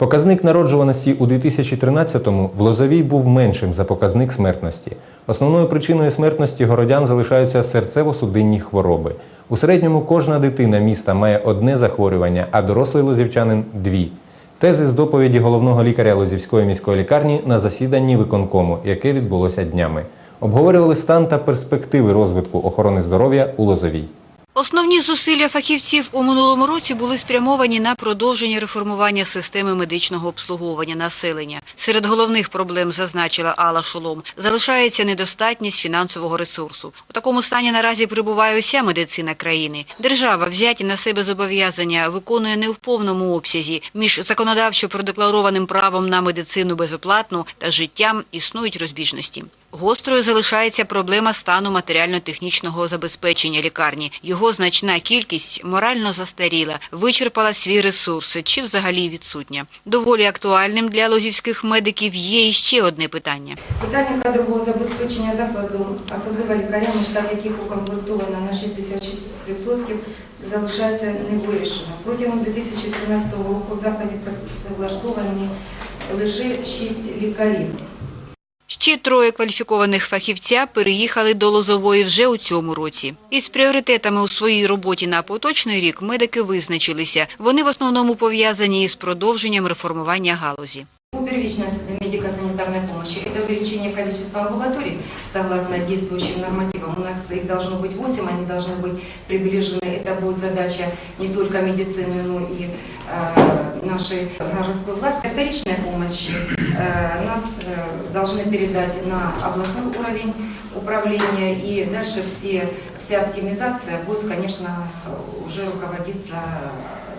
Показник народжуваності у 2013-му в Лозовій був меншим за показник смертності. Основною причиною смертності городян залишаються серцево-судинні хвороби. У середньому кожна дитина міста має одне захворювання, а дорослий лозівчанин дві. Тези з доповіді головного лікаря Лозівської міської лікарні на засіданні виконкому, яке відбулося днями. Обговорювали стан та перспективи розвитку охорони здоров'я у Лозовій. Основні зусилля фахівців у минулому році були спрямовані на продовження реформування системи медичного обслуговування населення. Серед головних проблем, зазначила Алла Шолом, залишається недостатність фінансового ресурсу. У такому стані наразі перебуває уся медицина країни. Держава взяті на себе зобов'язання виконує не в повному обсязі. Між законодавчо продекларованим правом на медицину безоплатну та життям існують розбіжності. Гострою залишається проблема стану матеріально-технічного забезпечення лікарні. Його значна кількість морально застаріла, вичерпала свій ресурс чи взагалі відсутня. Доволі актуальним для лозівських медиків є іще одне питання. Питання кадрового забезпечення закладу, особливо лікарями, штат яких укомплектовано на 66%, залишається невирішеним. Протягом 2013 року в закладі працевлаштовані лише 6 лікарів. Ще троє кваліфікованих фахівця переїхали до Лозової вже у цьому році. Із пріоритетами у своїй роботі на поточний рік медики визначилися. Вони в основному пов'язані із продовженням реформування галузі. Первичной медико-санитарной помощи это увеличение количества амбулаторий согласно действующим нормативам. У нас их должно быть 8, они должны быть приближены. Это будет задача не только медицины, но и э, нашей городской власти. Вторичная помощь э, нас э, должны передать на областной уровень управления. И дальше все, вся оптимизация будет, конечно, уже руководиться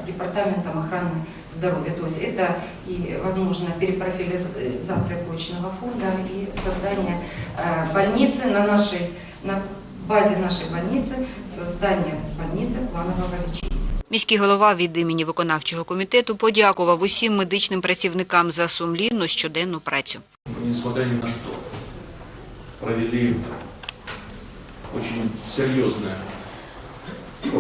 департаментом охраны здоровья. То есть это и, возможно, перепрофилизация почного фонда и создание э, больницы на нашей, на базе нашей больницы, создание больницы планового лечения. Міський голова від імені виконавчого комітету подякував усім медичним працівникам за сумлінну щоденну працю. Мы, несмотря ни на что, провели очень серьезное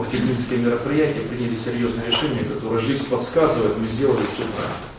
октябринское мероприятия приняли серьезное решение, которое жизнь подсказывает, мы сделали все правильно.